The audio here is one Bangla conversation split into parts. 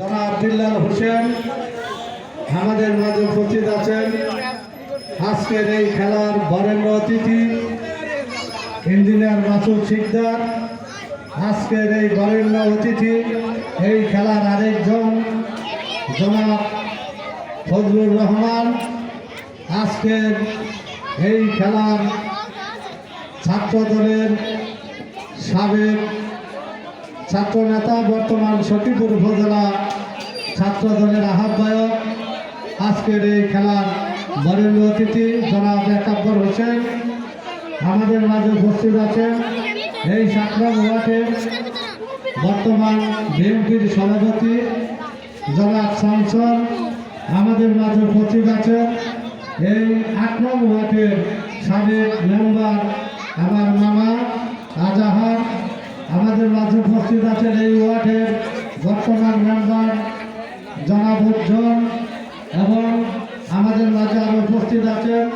জনাব বিল্লাল হোসেন, আমাদের মাঝে উপস্থিত আছেন। আজকের এই খেলার বরেণ্য অতিথি, ইঞ্জিনিয়ার মাসুদ শিকদার। আজকের এই বরেণ্য অতিথি, এই খেলার আরেকজন জনাব ফজলুর রহমান। আজকের এই খেলার ছাত্র দলের সাবেক ছাত্র নেতা বর্তমান সখীপুর উপজেলা ছাত্র আহ্বায়ক আজকের এই খেলার বরেণ্য অতিথি জনাব একাব্বর হোসেন। আমাদের মাঝে উপস্থিত আছেন এই সাতরাম ওয়ার্ডের বর্তমান বিএনপির সভাপতি জনাব শামসন আমাদের মাঝে উপস্থিত আছেন এই নং ওয়ার্ডের সাবেক মেম্বার আমার মামা আজাহার আমাদের মাঝে উপস্থিত আছেন এই ওয়ার্ডের বর্তমান মেম্বার জনাব উজ্জ্বল এবং আমাদের মাঝে আরও উপস্থিত আছেন।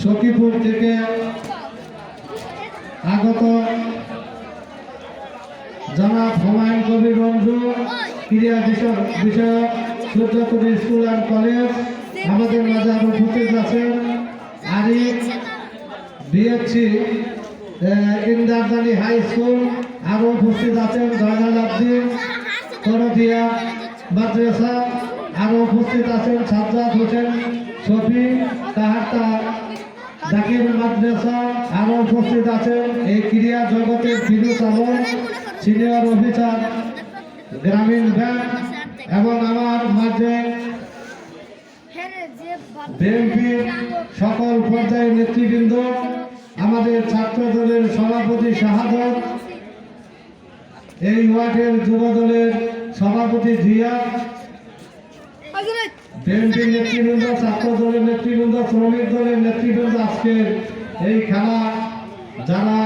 সখীপুর থেকে আগত জনাব হুমায়ুন কবির রঞ্জু ক্রীড়া বিষয় বিষয়ক সূর্যপুরী স্কুল অ্যান্ড কলেজ। আমাদের মাঝে আরও উপস্থিত আছেন আরিফ বিএসসি ইন্দারদানি হাই স্কুল। আরও উপস্থিত আছেন জয়নাল আব্দিন। করটিয়া মাদ্রাসা আরও উপস্থিত আছেন সাজ্জাদ হোসেন, শফি তাহারটা জাকির মাদ্রাসা আরও উপস্থিত আছেন। এই ক্রীড়া জগতের Firuz Alam senior officer Grameen bank এবং আমার মাঝে বিএনপির সকল পর্যায়ের নেতৃবৃন্দ, আমাদের ছাত্র দলের সভাপতি শাহাদত, এই ওয়ার্ডের যুব দলের সভাপতি জিয়া বিএনপির নেতৃবৃন্দ ছাত্র দলের নেতৃবৃন্দ শ্রমিক দলের নেতৃবৃন্দ আজকের এই খেলা যারা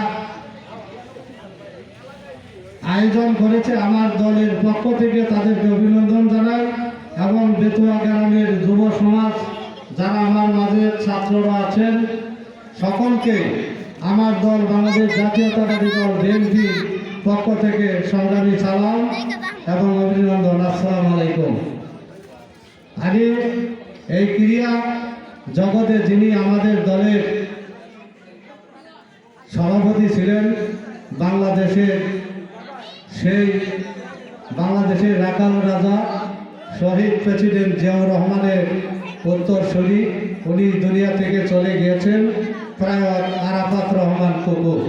আয়োজন করেছে আমার দলের পক্ষ থেকে তাদেরকে অভিনন্দন জানাই এবং বেতুয়া গ্রামের যুব সমাজ যারা আমার মাঝে ছাত্ররা আছেন সকলকে আমার দল বাংলাদেশ জাতীয়তাবাদী দল বিএনপি পক্ষ থেকে সংগ্রামী সালাম এবং অভিনন্দন। আসসালামু আলাইকুম। আগে এই ক্রিয়া জগতে যিনি আমাদের দলের সভাপতি ছিলেন, বাংলাদেশের সেই বাংলাদেশের রাকাল রাজা, শহীদ প্রেসিডেন্ট জিয়াউর রহমানের উত্তর উত্তরসূরি উনি দুনিয়া থেকে চলে গিয়েছেন প্রায় আরাফাত রহমান কুকুর।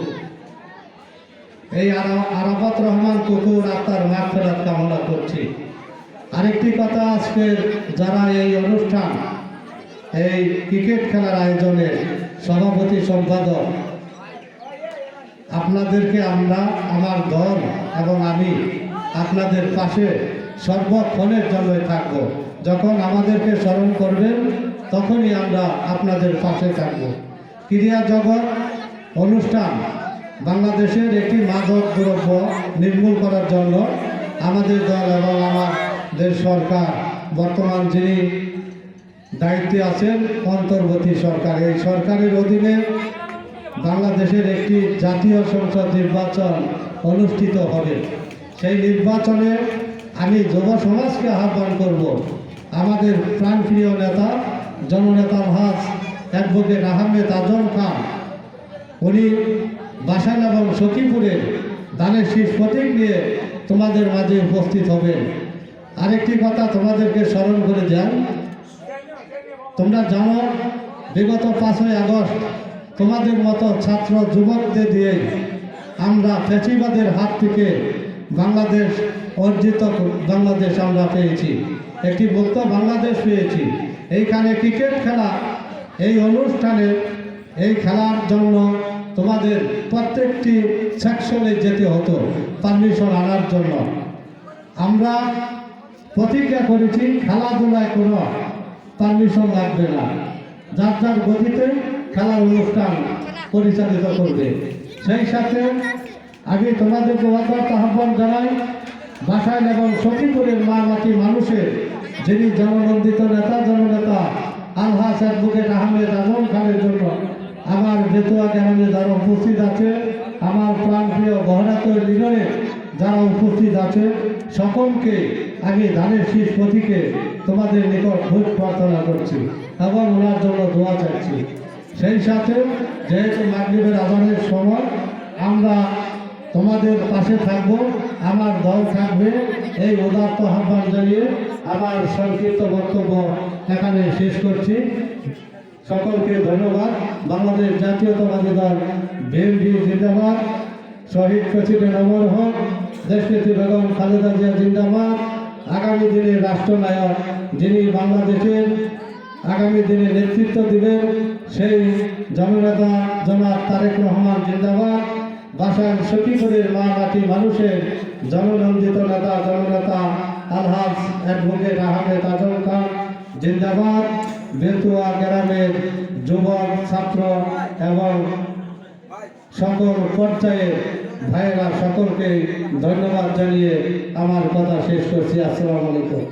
এই আরা- আরাফাত রহমান কুকুর আত্মার মাগফিরাত কামনা করছি। আরেকটি কথা আজকের যারা এই অনুষ্ঠান, এই ক্রিকেট খেলার আয়োজনের সভাপতি সম্পাদক, আপনাদেরকে আমরা, আমার দল এবং আমি আপনাদের পাশে সর্বক্ষণের জন্যই থাকব। যখন আমাদেরকে স্মরণ করবেন, তখনই আমরা আপনাদের পাশে থাকব। ক্রীড়া জগৎ অনুষ্ঠান বাংলাদেশের একটি মাদক দ্রব্য নির্মূল করার জন্য আমাদের দল এবং আমাদের সরকার, বর্তমান যিনি দায়িত্বে আছেন, অন্তর্বর্তী সরকার। এই সরকারের অধীনে বাংলাদেশের একটি জাতীয় সংসদ নির্বাচন অনুষ্ঠিত হবে। সেই নির্বাচনে আমি যুব সমাজকে আহ্বান করব। আমাদের প্রাণপ্রিয় নেতা, জননেতা মহাজ অ্যাডভোকেট আহমেদ আজম খান, উনি বাসান এবং সখীপুরে দানের শীষ প্রতীক নিয়ে তোমাদের মাঝে উপস্থিত হবেন আরেকটি কথা তোমাদেরকে স্মরণ করে যান। তোমরা জানো, বিগত পাঁচই আগস্ট তোমাদের মতো ছাত্র যুবকদের দিয়ে আমরা ফেসিবাদের হাত থেকে বাংলাদেশ অর্জিত বাংলাদেশ আমরা পেয়েছি। একটি মুক্ত বাংলাদেশ পেয়েছি। এইখানে ক্রিকেট খেলা, এই অনুষ্ঠানে, এই খেলার জন্য তোমাদের প্রত্যেকটি সেকশনে যেতে হতো পারমিশন আনার জন্য। আমরা প্রতিজ্ঞা করেছি, খেলাধুলায় কোনো পারমিশন লাগবে না। যার যার গতিতে খেলার অনুষ্ঠান পরিচালিত করবে। সেই সাথে আমি তোমাদেরকে অর্থাৎ আহ্বান জানাই বাসাইল এবং সখীপুরের মা মাটি মানুষের, যিনি জননন্দিত নেতা, জননেতা আলহাস অ্যাডভোকেট আহমেদ আজম খানের জন্য আমার বেতুয়া গ্রামে যারা উপস্থিত আছে, আমার প্রাণ প্রাণপ্রিয় গহনাত লিগনের যারা উপস্থিত আছে, সকলকে আগে ধানের শীষ প্রতীকে তোমাদের নিকট ভোট প্রার্থনা করছি এবং ওনার জন্য দোয়া চাচ্ছি সেই সাথে যেহেতু মাগরীবের আজানের সময়, আমরা তোমাদের পাশে থাকব, আমার দল থাকবে, এই উদাত্ত আহ্বান জানিয়ে আমার সংক্ষিপ্ত বক্তব্য এখানে শেষ করছি। সকলকে ধন্যবাদ। বাংলাদেশ জাতীয়তাবাদী দল বিএনপি জিন্দাবাদ। শহীদ প্রেসিডেন্ট অমর হক দেশনেত্রী বেগম খালেদা জিয়া জিন্দাবাদ। আগামী দিনে রাষ্ট্রনায়ক যিনি বাংলাদেশের আগামী দিনে নেতৃত্ব দিবেন সেই জননেতা জনাব তারেক রহমান জিন্দাবাদ। বাসান সখীপুরের মা মাটি মানুষের জননন্দিত নেতা, জননেতা আলহাজ অ্যাডভোকেট আহমেদ আজম খান জিন্দাবাদ। বেতুয়া গ্রামের যুবক, ছাত্র এবং সকল পর্যায়ের ভাইয়েরা সকলকে ধন্যবাদ জানিয়ে আমার কথা শেষ করছি। আসসালামু আলাইকুম।